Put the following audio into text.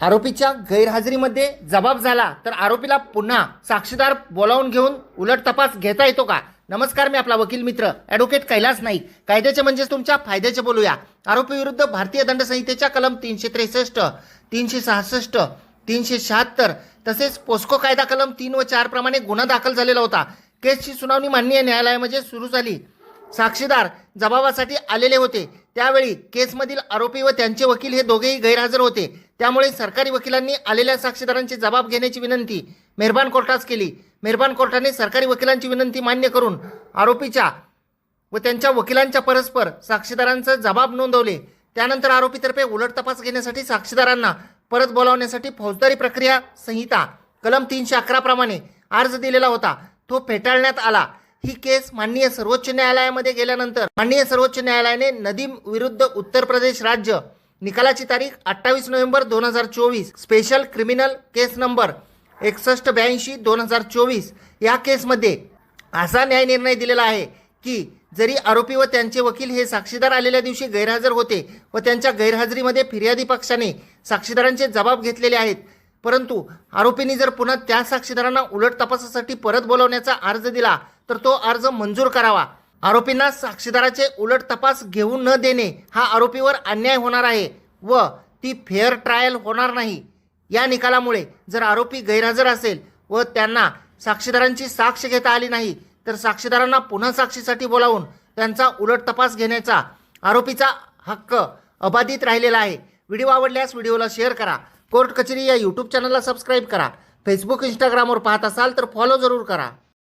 आरोपीच्या गैरहजेरीमध्ये जबाब झाला तर आरोपीला पुन्हा साक्षीदार बोलावून घेऊन उलट तपास घेता येतो का? नमस्कार मी आपला वकील मित्र ॲडव्होकेट कैलास नाईक. कायद्याचे म्हणजेच तुमच्या फायद्याचे बोलूया. आरोपी विरुद्ध भारतीय दंडसंहितेच्या कलम तीनशे त्रेसष्ट तीनशे सहासष्ट तीनशे शहात्तर तसेच पोस्को कायदा कलम तीन व चार प्रमाणे गुन्हा दाखल झालेला होता. केसची सुनावणी माननीय न्यायालयामध्ये सुरू झाली. साक्षीदार जबाबासाठी आलेले होते. त्यावेळी केसमधील आरोपी व त्यांचे वकील हे दोघेही गैरहजर होते. त्यामुळे सरकारी वकिलांनी आलेल्या साक्षीदारांची जबाब घेण्याची विनंती मेहरबान कोर्टास केली. मेहरबान कोर्टाने सरकारी वकिलांची विनंती मान्य करून आरोपीच्या व त्यांच्या वकिलांच्या परस्पर साक्षीदारांचा जबाब नोंदवले. त्यानंतर आरोपीतर्फे उलट तपास घेण्यासाठी साक्षीदारांना परत बोलावण्यासाठी फौजदारी प्रक्रिया संहिता कलम तीनशे अकराप्रमाणे अर्ज दिलेला होता. तो फेटाळण्यात आला. ही केस माननीय सर्वोच्च न्यायालयामध्ये गेल्यानंतर माननीय सर्वोच्च न्यायालयाने नदीम विरुद्ध उत्तर प्रदेश राज्य निकालाची तारीख अठ्ठावीस नोव्हेंबर दोन हजार चोवीस. स्पेशल क्रिमिनल केस नंबर एकसष्ट ब्याऐंशी दोन हजार चोवीस. या केसमध्ये असा न्याय निर्णय दिलेला आहे की जरी आरोपी व त्यांचे वकील हे साक्षीदार आलेल्या दिवशी गैरहजर होते व त्यांच्या गैरहजेरीमध्ये फिर्यादी पक्षाने साक्षीदारांचे जबाब घेतलेले आहेत परंतु आरोपींनी जर पुन्हा त्या साक्षीदारांना उलट तपासासाठी परत बोलवण्याचा अर्ज दिला तर तो अर्ज मंजूर करावा. आरोपींना साक्षीदाराचे उलट तपास घेऊ न देणे हा आरोपीवर अन्याय होणार आहे व ती फेअर ट्रायल होणार नाही. या निकालामुळे जर आरोपी गैरहजर असेल व त्यांना साक्षीदारांची साक्ष घेता आली नाही तर साक्षीदारांना पुन्हा साक्षीसाठी बोलावून त्यांचा उलट तपास घेण्याचा आरोपीचा हक्क अबाधित राहिलेला आहे. व्हिडिओ आवडल्यास व्हिडिओला शेअर करा. कोर्ट कचेरी या यूट्यूब चॅनलला सबस्क्राईब करा. फेसबुक इंस्टाग्रामवर पाहत असाल तर फॉलो जरूर करा.